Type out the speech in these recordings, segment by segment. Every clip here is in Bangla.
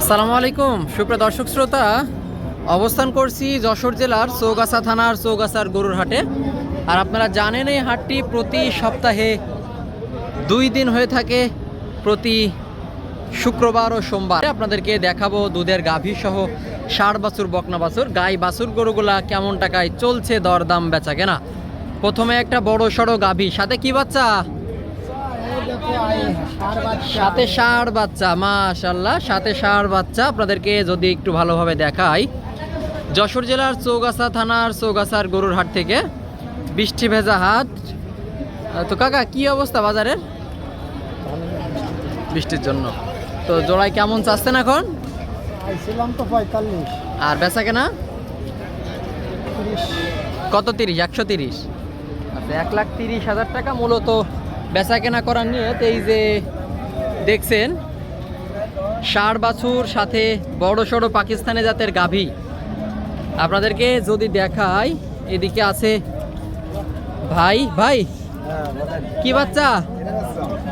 আসসালামু আলাইকুম। সুপ্রিয় দর্শক শ্রোতা, অবস্থান করছি যশোর জেলার চৌগাছা থানার চৌগাছার গরুর হাটে। আর আপনারা জানেন এই হাটটি প্রতি সপ্তাহে দুই দিন হয়ে থাকে, প্রতি শুক্রবার ও সোমবার। আপনাদেরকে দেখাবো দুধের গাভী সহ ষাড় বাছুর, বকনা বাছুর, গাই বাছুর গরুগুলা কেমন টাকায় চলছে, দরদাম, বেচা কেনা। প্রথমে একটা বড় সড়ো গাভী, সাথে কি বাচ্চা? সাথে ষাঁড় বাচ্চা মাশাল্লাহ সাথে ষাঁড় বাচ্চা। আপনাদেরকে যদি একটু ভালোভাবে দেখাই যশোর জেলার চৌগাছা থানার চৌগাছার গরুর হাট থেকে বৃষ্টি ভেজা হাট। তো কাকা কি অবস্থা বাজারের? বৃষ্টির জন্য। তো জোড়ায় কেমন চাচ্ছেন এখন? আর বেচা কেনা? কত তিরিশ? একশো তিরিশ। আচ্ছা এক লাখ তিরিশ হাজার টাকা মূলত বেচা কেনা করার নিয়ে তো এই যে দেখছেন ষাড় বাছুর সাথে বড় সড়ো পাকিস্তানি জাতের গাভী। আপনাদেরকে যদি দেখাই এদিকে আছে ভাই ভাই কি বাচ্চা?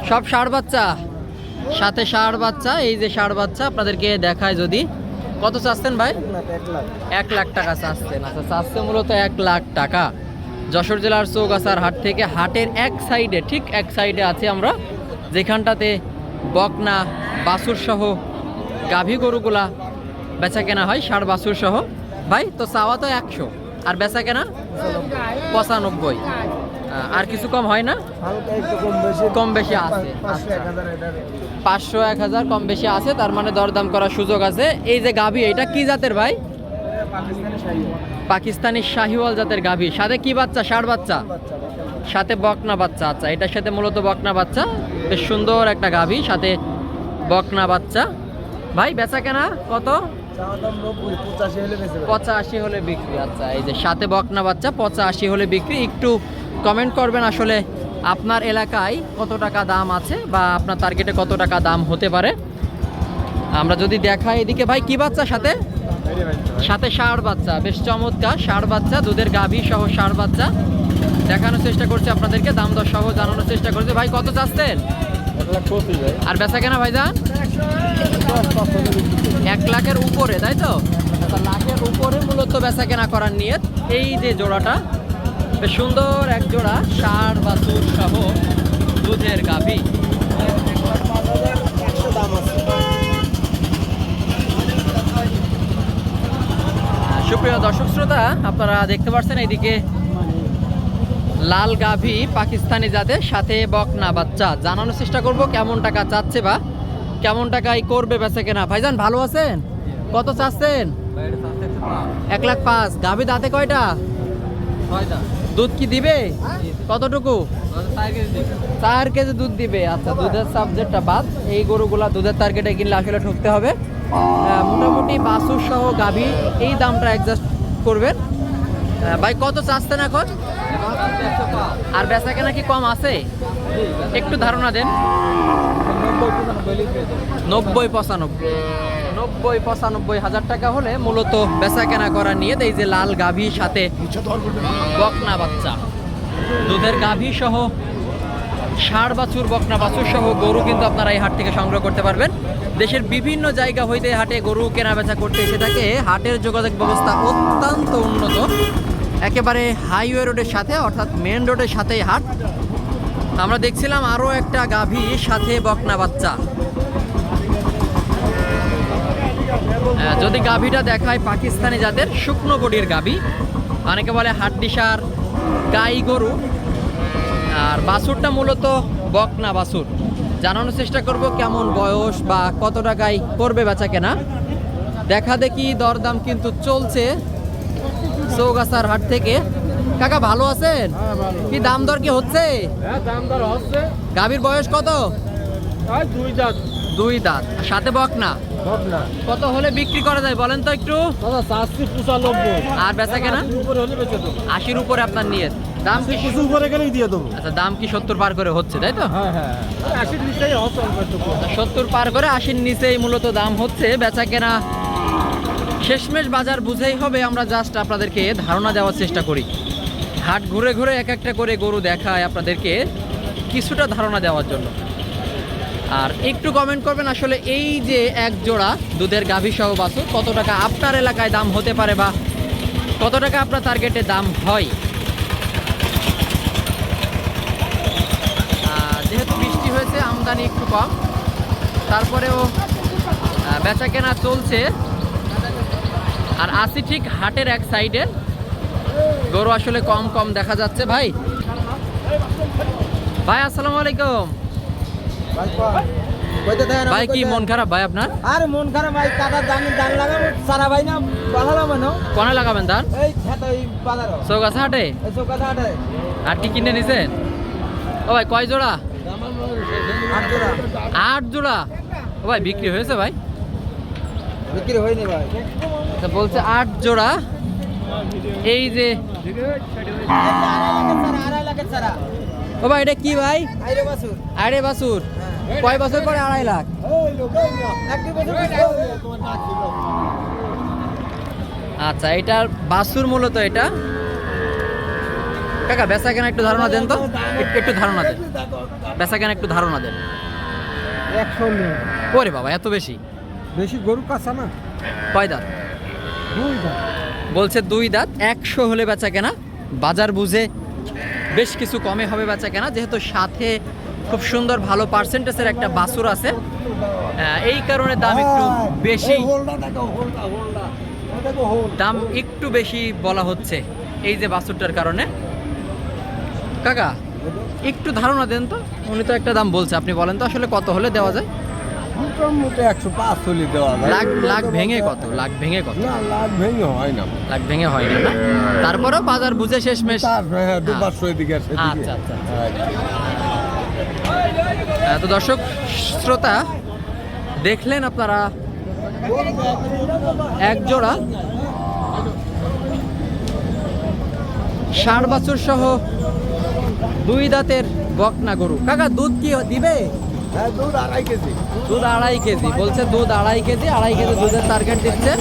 সব ষাড় বাচ্চা? সাথে ষাড় বাচ্চা এই যে ষাড় বাচ্চা আপনাদেরকে দেখায় যদি। কত চাচ্ছেন ভাই? এক লাখ টাকা চাচ্ছেন। আচ্ছা চাচ্ছে মূলত এক লাখ টাকা। যশোর জেলার চৌগাছার হাট থেকে হাটের এক সাইডে, ঠিক এক সাইডে আছি আমরা। যেখানটাতে বকনা বাছুর সহ গাভী গরুগুলা বেচা কেনা হয় ষাট বাছুর সহ ভাই, তো চাওয়া তো একশো, আর বেচা কেনা পঁচানব্বই আর কিছু কম হয় না? কম বেশি আছে আচ্ছা। পাঁচশো এক হাজার কম বেশি আছে, তার মানে দরদাম করার সুযোগ আছে। এই যে গাভী, এটা কি জাতের ভাই? পাকিস্তানি শাহী শাহিওয়াল জাতের গাভী। সাথে কি বাচ্চা? ষাড় বাচ্চা? সাথে বকনা বাচ্চা আচ্ছা এটার সাথে মূলত বকনা বাচ্চা। বেশ সুন্দর একটা গাভী সাথে বকনা বাচ্চা। ভাই বেচা কেনা কত? পঁচাশি হলে বিক্রি আচ্ছা এই যে সাথে বকনা বাচ্চা পঁচাশি হলে বিক্রি। একটু কমেন্ট করবেন আসলে আপনার এলাকায় কত টাকা দাম আছে বা আপনার টার্গেটে কত টাকা দাম হতে পারে। আমরা যদি দেখাই এদিকে ভাই কি বাচ্চা সাথে? সাথে ষাঁড় বাচ্চা, বেশ চমৎকার। ষাঁড় বাচ্চা, দুধের গাভী সহ ষাঁড় বাচ্চা। দেখানোর চেষ্টা করছি আপনাদেরকে, দাম দর সহ জানানোর চেষ্টা করছি। ভাই, কত চাচ্ছেন? আর বেচা কেনা ভাইজান দশ। এক লাখের উপরে, তাই তো? লাখের উপরে মূলত বেচা কেনা করার নিয়ে এই যে জোড়াটা, বেশ সুন্দর এক জোড়া, ষাঁড়, বাছুর সহ দুধের গাভী এক লাখ পাঁচ হাজার একশো দাম আছে সুপ্রিয় দর্শক শ্রোতা আপনারা দেখতে পাচ্ছেন এইদিকে লাল গাভী পাকিস্তানি জাতের সাথে বকনা বাচ্চা। জানানোর চেষ্টা করব কেমন টাকা চাচ্ছে বা কেমন টাকায় করবে বেচা কেনা। ভাইজান ভালো আছেন? কত চাচ্ছেন? এক লাখ পাঁচ। গাভী দাঁতে কয়টা? দুধ কি দিবে? কতটুকু? চার কেজি দুধ। দিবে। আচ্ছা দুধের সাবজেক্টটা বাদ। এই গরুগুলা দুধের টার্গেটে কিনলে আসলে ঠকতে হবে। মোটামুটি বাছুর সহ গাভী এই দামটা অ্যাডজাস্ট করবেন। ভাই কত চাচ্ছেন এখন? আর বেচা কেনা কি কম আছে? একটু ধারণা দেন। নব্বই পঁচানব্বই। নব্বই পঁচানব্বই হাজার টাকা হলে মূলত বেচা কেনা করা নিয়ে এই যে লাল গাভীর সাথে বকনা বাচ্চা। দুধের গাভী সহ ষাড় বাছুর বকনা বাছুর সহ গরু কিন্তু আপনারা এই হাট থেকে সংগ্রহ করতে পারবেন। দেশের বিভিন্ন জায়গা হইতে হাটে গরু কেনা বেচা করতে এসে থাকে। হাটের যোগাযোগ ব্যবস্থা অত্যন্ত উন্নত। একেবারে হাইওয়ে রোডের সাথে, অর্থাৎ মেন রোডের সাথেই হাট। আমরা দেখছিলাম আরও একটা গাভী সাথে বকনা বাচ্চা। যদি গাভীটা দেখায় পাকিস্তানি জাতের শুকনো বডির গাভী, অনেকে বলে হাড্ডিসার গাই গরু। আর বাছুরটা মূলত বকনা বাছুর। জানানোর চেষ্টা করব কেমন বয়স বা কত টাকায় করবে বেচা কেনা। দেখা দেখি দরদাম কিন্তু চলছে চৌগাছার হাট থেকে। কাকা ভালো আছেন? হ্যাঁ কি দাম দর কি হচ্ছে? হ্যাঁ গাভীর বয়স কত? দুই দাঁত। দুই দাঁত। সাথে বকনা না? কত হলে বিক্রি করা যায় বলেন তো একটু। আর বেচা কেনা? আশির উপরে আপনার নিয়ে দাম কি কিছু উপরে গেলেই দিয়ে দেবো। আচ্ছা দাম কি সত্তর পার করে হচ্ছে তাই তো? হ্যাঁ হ্যাঁ আশির নিচেই হচ্ছে অল্প একটু কম। সত্তর পার করে আশির নিচেই মূলত দাম হচ্ছে বেচা কেনা শেষমেশ বাজার বুঝেই হবে আমরা জাস্ট আপনাদেরকে ধারণা দেওয়ার চেষ্টা করি। হাট ঘুরে ঘুরে এক একটা করে গরু দেখায় আপনাদেরকে কিছুটা ধারণা দেওয়ার জন্য। আর একটু কমেন্ট করবেন আসলে এই যে এক জোড়া দুধের গাভী সহ বাছুর কত টাকা আপনার এলাকায় দাম হতে পারে বা কত টাকা আপনার টার্গেটে দাম হয় আহ, যেহেতু বৃষ্টি হয়েছে আমদানি একটু কম। তারপরেও বেচা কেনা চলছে। আর আসি ঠিক হাটের এক সাইডে। গরু আসলে কম কম দেখা যাচ্ছে ভাই। ভাই আসসালামু আলাইকুম। ভাই কি মন খারাপ ভাই আপনার? আর মন খারাপ ভাই কাটা দাম দাম লাগাবো সারা ভাই না বাহালা মানো কোনে লাগাবেন ধান? এই খেত ওই বাজার চৌগাছা হাটে? এই হাটে। আর কি কিনে নিছেন? ও ভাই কয় জোড়া? আট জোড়া? ও ভাই বিক্রি হয়েছে ভাই? বিক্রি হয়নি ভাই। বলছে আট জোড়া। এই যে ও ভাই এটা কি ভাই? আইরে বাসুর। বাছুর কয় বছর পরে আড়াই লাখ। আচ্ছা এটার বাছুর মূলত এটা? কাকা বেচা কেনা একটু ধারণা দেন তো। একটু- ধারণা দেন। বেচা কেনা একটু ধারণা দেন। একশো ওরে বাবা এত বেশি? বেশি গরু কাঁচা না? কয় দাঁত? বলছে দুই দাঁত। একশো হলে বেচা কেনা। বাজার বুঝে বেশ কিছু কমে হবে বেচা কেনা। যেহেতু সাথে খুব সুন্দর ভালো পার্সেন্টেজের একটা বাছুর আছে। এই কারণে দাম একটু বেশি। দাম একটু বেশি বলা হচ্ছে এই যে বাছুরটার কারণে। কাকা একটু ধারণা দেন তো উনি তো একটা দাম বলছে আপনি বলেন তো আসলে কত হলে দেওয়া যায় মোটামুটি একশো পাঁচ চল্লিশ দেওয়া যায় লাখ লাখ ভেঙে কত লাখ ভেঙে কত না লাখ ভেঙে হয় না লাখ ভেঙে হয় না? তারপরেও বাজার বুঝে শেষমেশ তার হ্যাঁ দু। পাঁচশো এদিকে আচ্ছা, আচ্ছা, আচ্ছা। হ্যাঁ। তো দর্শক শ্রোতা দেখলেন আপনারা এক জোড়া ষাট বছর সহ দুই দাঁতের বকনা গরু। কাকা দুধ কি দিবে? হ্যাঁ দুধ আড়াই কেজি। দুধ আড়াই কেজি। বলছে দুধ আড়াই কেজি আড়াই কেজি দুধের টার্গেট দিচ্ছে।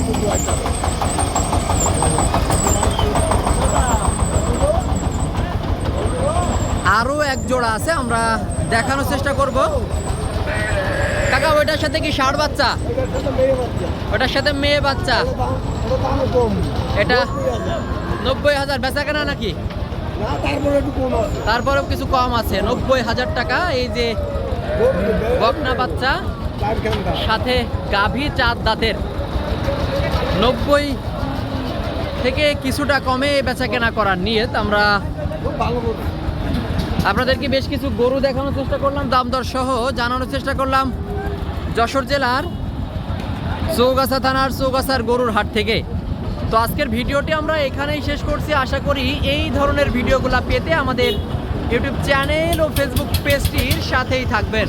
আরও এক জোড়া আছে আমরা দেখানোর চেষ্টা করব। কাকা ওইটার সাথে কি ষাট বাচ্চা? ওটার সাথে মেয়ে বাচ্চা? এটা নব্বই হাজার। বেচা কেনা নাকি? তারপরেও কিছু কম আছে। নব্বই হাজার টাকা এই যে বকনা বাচ্চা সাথে গাভী চার দাঁতের। নব্বই থেকে কিছুটা কমে বেচা কেনা করার নিয়ত। আমরা আপনাদেরকে বেশ কিছু গরু দেখানোর চেষ্টা করলাম? দাম দর সহ জানানোর চেষ্টা করলাম। যশোর জেলার চৌগাছা থানার চৌগাছার গরুর হাট থেকে। তো আজকের ভিডিওটি আমরা এখানেই শেষ করছি। আশা করি এই ধরনের ভিডিওগুলো পেতে আমাদের ইউটিউব চ্যানেল ও ফেসবুক পেজটির সাথেই থাকবেন।